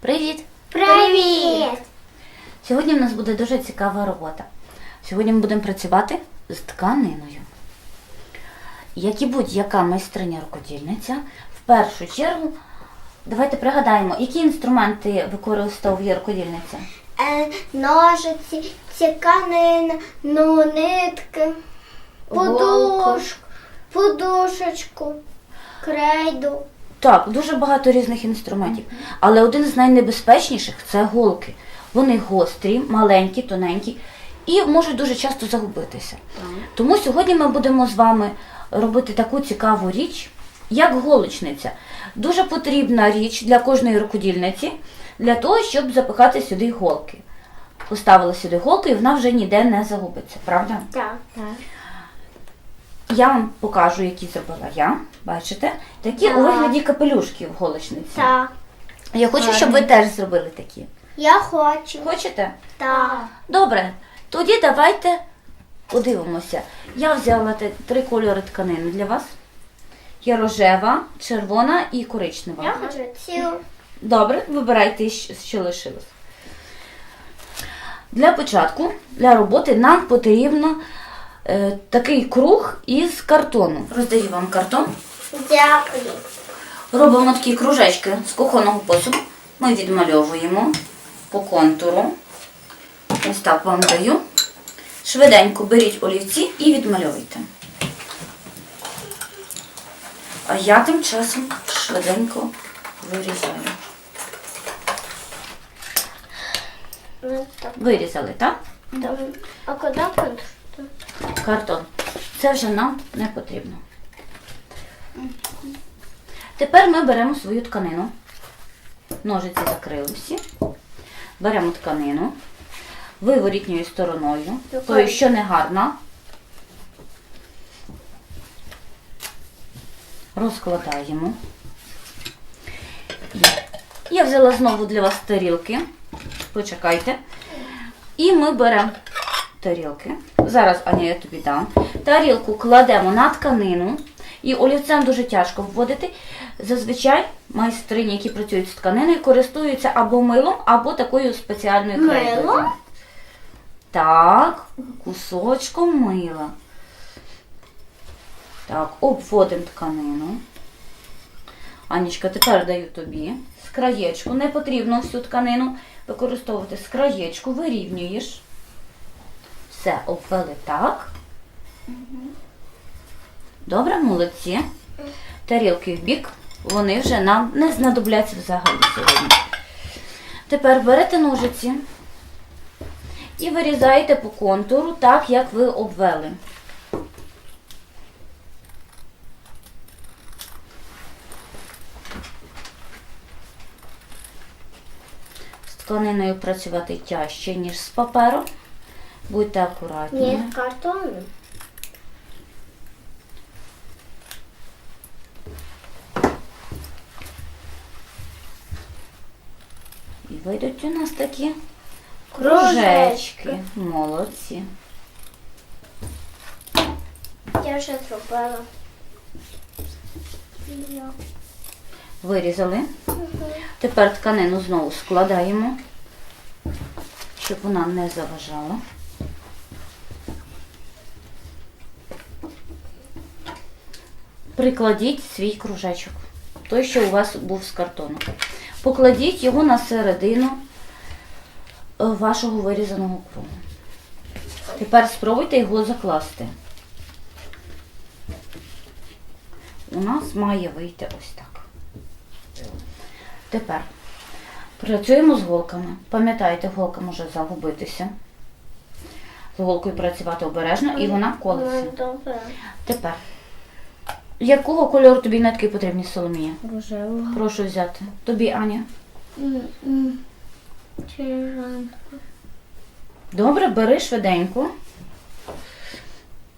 Привіт! Привіт! Сьогодні в нас буде дуже цікава робота. Сьогодні ми будемо працювати з тканиною. Як і будь-яка майстриня рукодільниця, в першу чергу давайте пригадаємо, які інструменти використовує рукодільниця. Е, ножиці, ціканина, ну, нитки, подушку, подушечку, крейду. Так, дуже багато різних інструментів. Але один з найнебезпечніших це голки. Вони гострі, маленькі, тоненькі і можуть дуже часто загубитися. Тому сьогодні ми будемо з вами робити таку цікаву річ, як голочниця. Дуже потрібна річ для кожної рукодільниці для того, щоб запихати сюди голки. Поставила сюди голку і вона вже ніде не загубиться, правда? Так. так. Я вам покажу, які зробила я. Бачите? Такі у Так. вигляді капелюшків голочниці. Так. Я хочу, щоб ви теж зробили такі. Я хочу. Хочете? Так. Добре. Тоді давайте подивимося. Я взяла те- три кольори тканини для вас. Є рожева, червона і коричнева. Я хочу цю. Добре, вибирайте, щ- що лишилось. Для початку, для роботи нам потрібно е, такий круг із картону. Роздаю вам картон. Дякую. Робимо такі кружечки з кухонного посуду. Ми відмальовуємо по контуру. Ось так вам даю. Швиденько беріть олівці і відмальовуйте. А я тим часом швиденько вирізаю. Ну. Вирізали, так? Там. А куди контур? Картон. Це вже нам не потрібно. Тепер ми беремо свою тканину. Ножиці закрили всі. Беремо тканину виворітньою стороною, тою, що не гарна. Розкладаємо. Я взяла знову для вас тарілки. Почекайте. І ми беремо тарілки. Зараз, Аня, я тобі дам. Тарілку кладемо на тканину. І олівцем дуже тяжко вводити. Зазвичай майстрині, які працюють з тканиною, користуються або милом, або такою спеціальною Мило? крейдою. Так, кусочком мила. Так, обводимо тканину. Анічка, тепер даю тобі з краєчку. Не потрібно всю тканину використовувати з краєчку, вирівнюєш. Все, обвели так. Добре, молодці. Тарілки в бік, вони вже нам не знадобляться взагалі сьогодні. Тепер берете ножиці і вирізаєте по контуру так, як ви обвели. З тканиною працювати тяжче, ніж з папером. Будьте акуратні. Ні, картон. І вийдуть у нас такі Кружечки. Молодці. Я вже зробила. Вирізали. Тепер тканину знову складаємо, щоб вона не заважала. Прикладіть свій кружечок, той, що у вас був з картону. Покладіть його на середину е, вашого вирізаного кругу. Тепер спробуйте його закласти. У нас має вийти ось так. Тепер працюємо з голками. Пам'ятаєте, голка може загубитися. З голкою працювати обережно і вона колиться. Ну. Тепер. Якого кольору тобі нитки потрібні, Соломія? Рожевого. Прошу взяти. Тобі, Аня. Червоно. Добре, бери швиденько.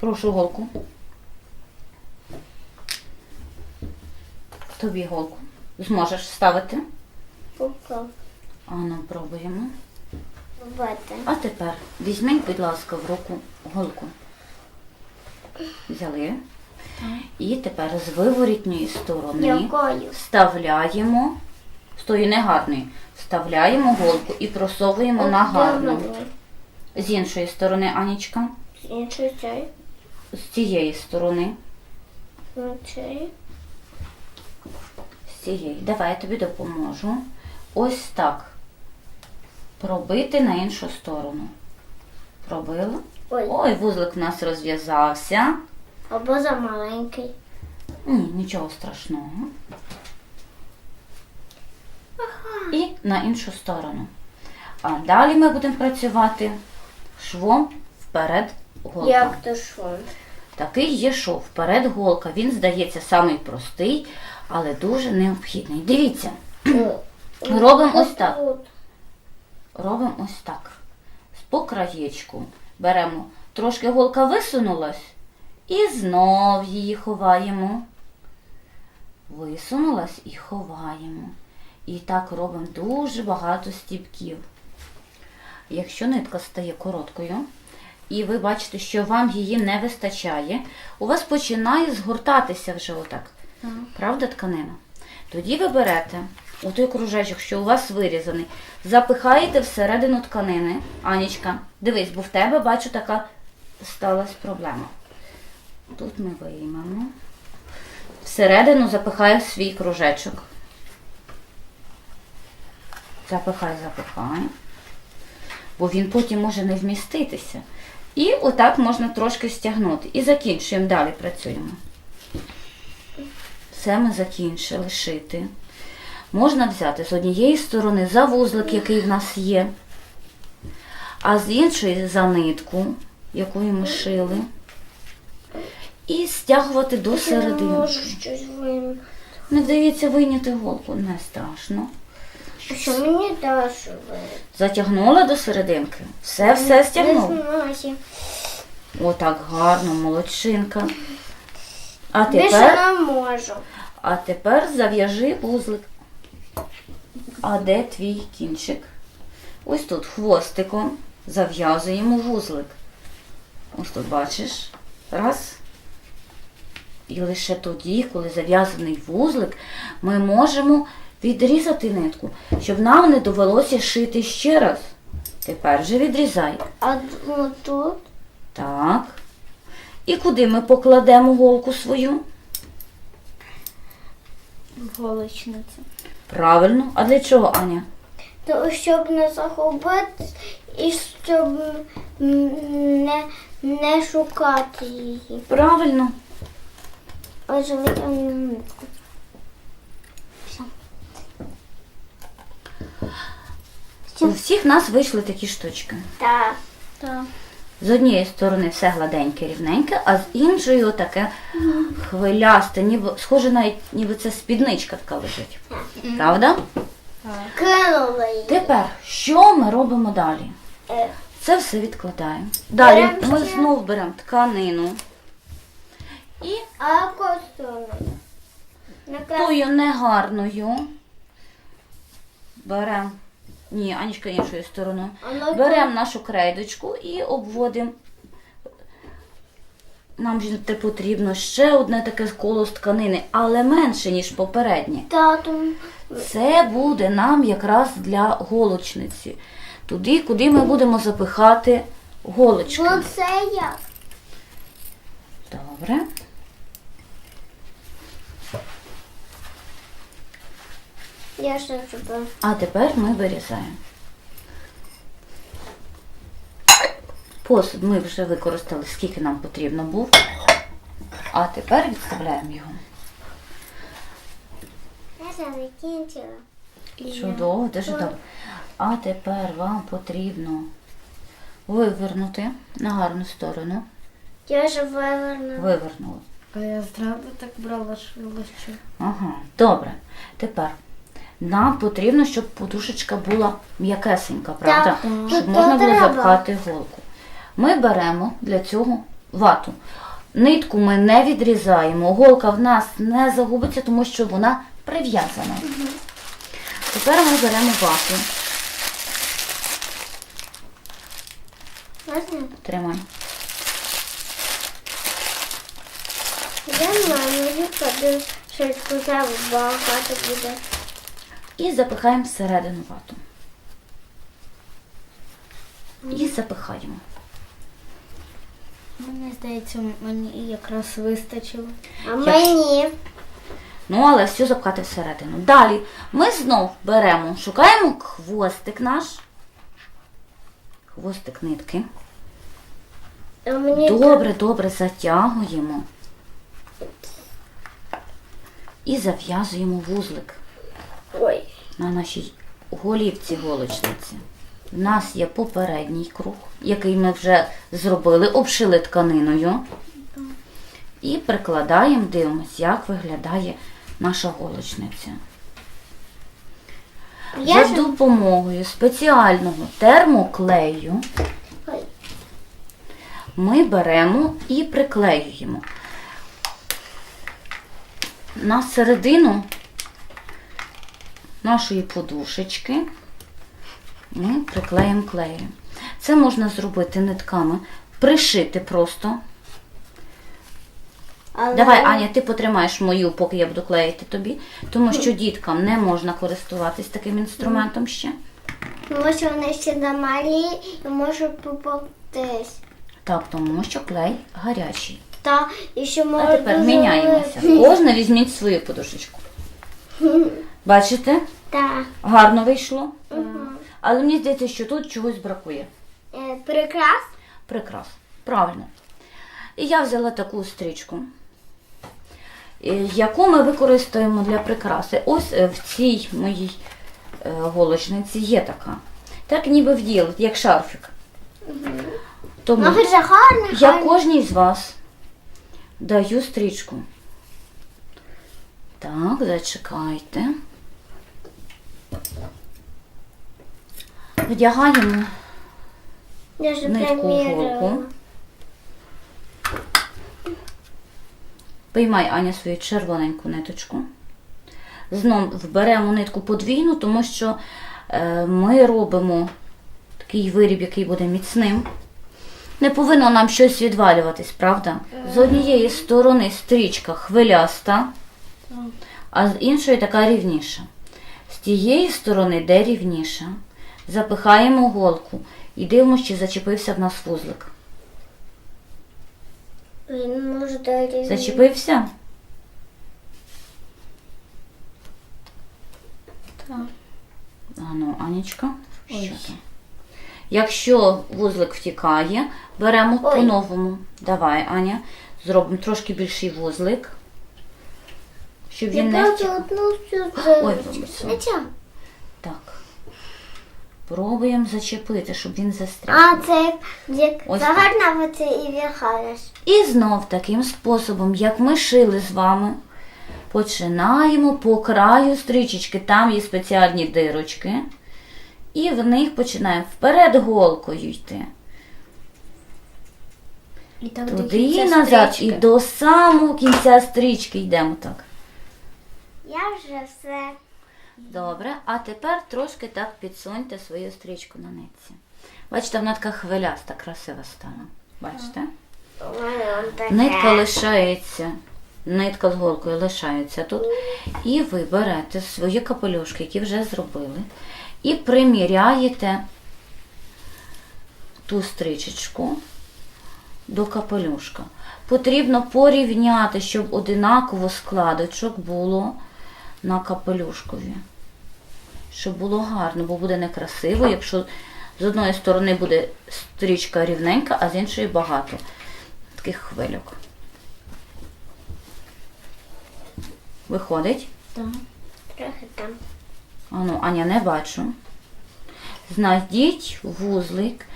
Прошу голку. Тобі голку. Зможеш вставити? Пока. Ану, пробуємо. Вати. А тепер візьміть, будь ласка, в руку голку. Взяли. І тепер з виворітньої сторони Якою? вставляємо з тої негарної. Вставляємо голку і просовуємо на гарну. З іншої сторони, Анічка, З іншої цієї. з цієї сторони, цієї. з цієї. Давай я тобі допоможу. Ось так. Пробити на іншу сторону. Пробила. Ой. Ой, вузлик у нас розв'язався. Або замаленький. Ні, нічого страшного. І на іншу сторону. А далі ми будемо працювати швом вперед голка. Як то що? Такий є шов вперед голка. Він здається самий простий, але дуже необхідний. Дивіться, Робимо ось так. робимо ось так. По краєчку беремо, трошки голка висунулась і знов її ховаємо. Висунулась і ховаємо. І так робимо дуже багато стібків. Якщо нитка стає короткою, і ви бачите, що вам її не вистачає, у вас починає згортатися вже отак. Правда, тканина? Тоді ви берете у той кружечок, що у вас вирізаний, запихаєте всередину тканини. Анічка, дивись, бо в тебе бачу така сталася проблема. Тут ми виймемо. Всередину запихай свій кружечок. Запихай, запихай. Бо він потім може не вміститися. І отак можна трошки стягнути. І закінчуємо, далі працюємо. Все ми закінчили шити. Можна взяти з однієї сторони за вузлик, який в нас є, а з іншої за нитку, якою ми шили, і стягувати до Я не середини. можу щось вийняти. Не вдається вийняти голку, не страшно. А що мені далі вийти? Затягнула до серединки. Все, все стягнула. Не знаю. Отак гарно, молодчинка. А Більше тепер, не можу. а тепер зав'яжи вузлик. А де твій кінчик? Ось тут хвостиком зав'язуємо вузлик. Ось тут бачиш. Раз. І лише тоді, коли зав'язаний вузлик, ми можемо відрізати нитку, щоб нам не довелося шити ще раз. Тепер же відрізай. А тут? Так. І куди ми покладемо голку свою? Голочниця. Правильно. А для чого, Аня? То щоб не загубити і щоб не, не шукати її. Правильно. Ось витягну нитку. Все. У всіх нас вийшли такі штучки. Так. Так. З однієї сторони все гладеньке, рівненьке, а з іншої отаке хвилясте, ніби схоже навіть ніби це спідничка така лежить. Правда? Кинула її. Тепер, що ми робимо далі? Е, Це все відкладаємо. Далі ми ще. знову беремо тканину А? Накрас... тою негарною беремо. Ні, Анічка іншою стороною. Беремо нашу крейдочку і обводимо. Нам ж потрібно ще одне таке коло з тканини, але менше, ніж попереднє. Тату. Це буде нам якраз для голочниці. Туди, куди ми будемо запихати голочки. Бо це як? Добре. Я ще зробила. А тепер ми вирізаємо. Посуд ми вже використали, скільки нам потрібно був. А тепер відставляємо його. Я вже закінчила. Чудово, дуже добре. А тепер вам потрібно вивернути на гарну сторону. Я вже вивернула. Вивернули. А я зразу так брала, що. Ага, добре. Тепер нам потрібно, щоб подушечка була м'якесенька, правда? Так, Щоб можна було запхати голку. Ми беремо для цього вату. Нитку ми не відрізаємо, голка в нас не загубиться, тому що вона прив'язана. Тепер ми беремо вату. Можна? Тримай. Я маю що буде. І запихаємо всередину вату. І запихаємо. Мені здається, мені якраз вистачило. А мені. Ну, але все запхати всередину. Далі ми знов беремо, шукаємо хвостик наш. Хвостик нитки. А мені Добре, добре затягуємо. І зав'язуємо вузлик Ой. На нашій голівці голочниці. У нас є попередній круг, який ми вже зробили, обшили тканиною. І прикладаємо, дивимося, як виглядає наша голочниця. Я За допомогою спеціального термоклею ми беремо і приклеюємо. На середину нашої подушечки ми приклеїмо клеєм. Це можна зробити нитками, пришити просто. Але... Давай, Аня, ти потримаєш мою, поки я буду клеїти тобі, тому що діткам не можна користуватись таким інструментом ще. Тому що вони ще замалі і можуть попектись. Так, тому що клей гарячий. Та і ще А тепер міняємося. Кожна візьміть свою подушечку. Бачите? Так. Гарно вийшло. Мгм. Але мені здається, що тут чогось бракує. Е, Прикрас. Прикрас. Правильно. І я взяла таку стрічку, е, яку ми використаємо для прикраси. Ось е, в цій моїй е, голочниці є така. Так ніби вділ, як шарфік. Тому Ну, вже гарно. я гарно. кожній з вас даю стрічку. Так, зачекайте. Вдягаємо нитку голку. Пиймай Аня свою червоненьку ниточку. Знов вберемо нитку подвійну, тому що е, ми робимо такий виріб, який буде міцним. Не повинно нам щось відвалюватись, правда? З однієї сторони стрічка хвиляста, а з іншої така рівніша. З тієї сторони, де рівніша, запихаємо голку і дивимося, чи зачепився в нас вузлик. Він може дати. Зачепився? Так. А ну, Анічка, що Ой. там? Якщо вузлик втікає, беремо Ой. по-новому. Давай, Аня, зробимо трошки більший вузлик, щоб Я він не просто втік. одну всю Ой, вибач. Нічого. Так. Пробуємо зачепити, щоб він застряг. А, це як, як Ось і в'яхаєш. І знов таким способом, як ми шили з вами, починаємо по краю стрічечки, там є спеціальні дирочки, і в них починаємо вперед голкою йти. І до Туди кінця і назад, стрічки. і до самого кінця стрічки йдемо так. Я вже все. Добре, а тепер трошки так підсуньте свою стрічку на нитці. Бачите, вона така хвиляста, красива стала. Бачите? Нитка лишається, нитка з голкою лишається тут. І ви берете свої капелюшки, які вже зробили, і приміряєте ту стрічечку до капелюшка. Потрібно порівняти, щоб одинаково складочок було на капелюшкові. Щоб було гарно, бо буде некрасиво, якщо з одної сторони буде стрічка рівненька, а з іншої багато таких хвильок. Виходить? Так. Трохи там. Ану, Аня, не бачу. Знайдіть вузлик,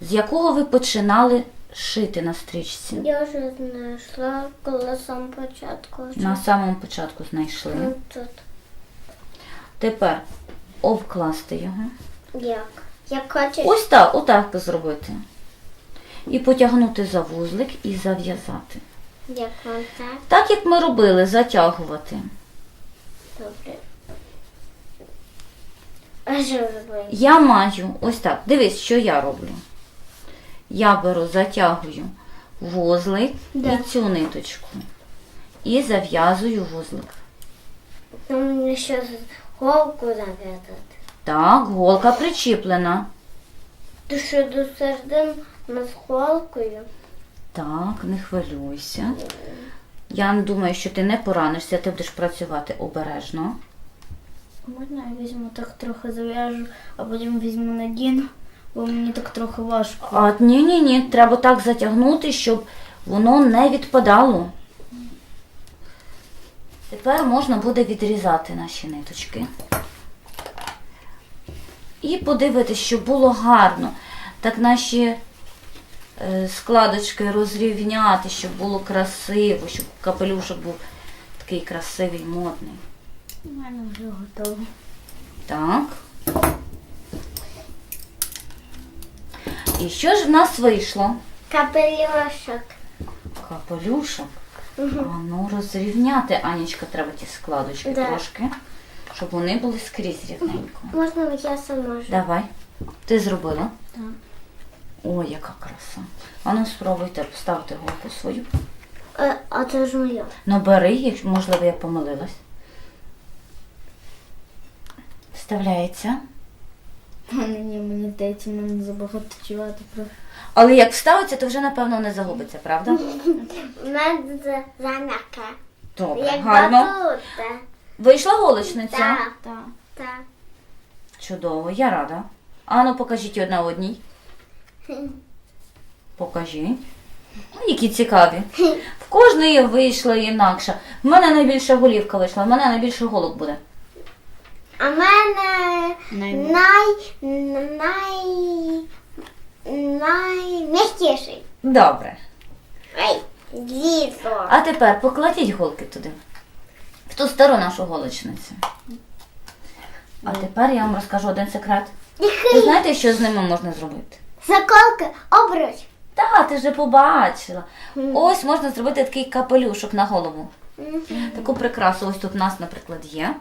з якого ви починали шити на стрічці. Я вже знайшла коли сам початку. На самому початку знайшли. Ну, тут. Тепер обкласти його. Як? Як хочеш. Ось так, отак зробити. І потягнути за вузлик і зав'язати. Як вам так? Так як ми робили, затягувати. Добре. А що робити? Я маю ось так. Дивись, що я роблю. Я беру, затягую вузлик Да. і цю ниточку. І зав'язую вузлик. Ну, мені ще голку зав'язати. Так, голка причіплена. Ти що до середин з голкою? Так, не хвилюйся. Я не думаю, що ти не поранишся, ти будеш працювати обережно. Можна я візьму так трохи зав'яжу, а потім візьму надіну, бо мені так трохи важко. А ні, ні, ні, треба так затягнути, щоб воно не відпадало. Тепер можна буде відрізати наші ниточки. І подивитися, щоб було гарно. Так наші е, складочки розрівняти, щоб було красиво, щоб капелюшок був такий красивий, модний. У мене вже готово. Так. І що ж в нас вийшло? Капелюшок. Капелюшок. А ну розрівняти, Анічка, треба ті складочки Да. трошки, щоб вони були скрізь рівненько. Можна я сама? Давай. Ти зробила? Так. Ой, яка краса. А ну спробуйте поставити голку свою. Е, а це ж моя. Ну бери, якщо можливо, я помилилась. Вставляється. Мене ні, мені здається, мене забагато чувати про. Але як вставиться, то вже напевно не загубиться, правда? У мене це. Добре, Як гарно. батута. Вийшла голочниця? Так, Так. так. Чудово, я рада. Ану, покажіть одна одній. Покажіть. Ну, які цікаві. В кожної вийшла інакша. В мене найбільша голівка вийшла, в мене найбільше голок буде. А мене Най- най... най... найм'якіший. Добре. Ей, дідо. А тепер покладіть голки туди. В ту стару нашу голочницю. А тепер я вам розкажу один секрет. Ви знаєте, що з ними можна зробити? Заколки, обруч. Так, ти вже побачила. Ось можна зробити такий капелюшок на голову. Таку прикрасу ось тут у нас, наприклад, є.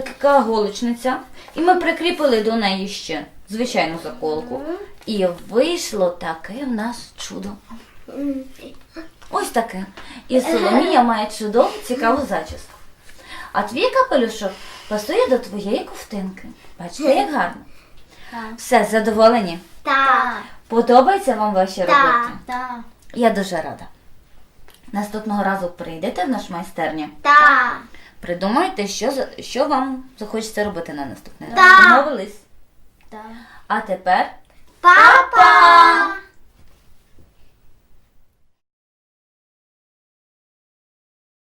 Така голочниця. І ми прикріпили до неї ще звичайну заколку. І вийшло таке в нас чудо. Ось таке. І Соломія має чудову цікаву зачіску. А твій капелюшок пасує до твоєї ковтинки. Бачите, як гарно. Все, задоволені? Так. Подобається вам ваші роботи? Так. Я дуже рада. Наступного разу прийдете в наш майстерню. Так. Придумайте, що, що вам захочеться робити на наступний раз. Домовились? Так. А тепер Папа!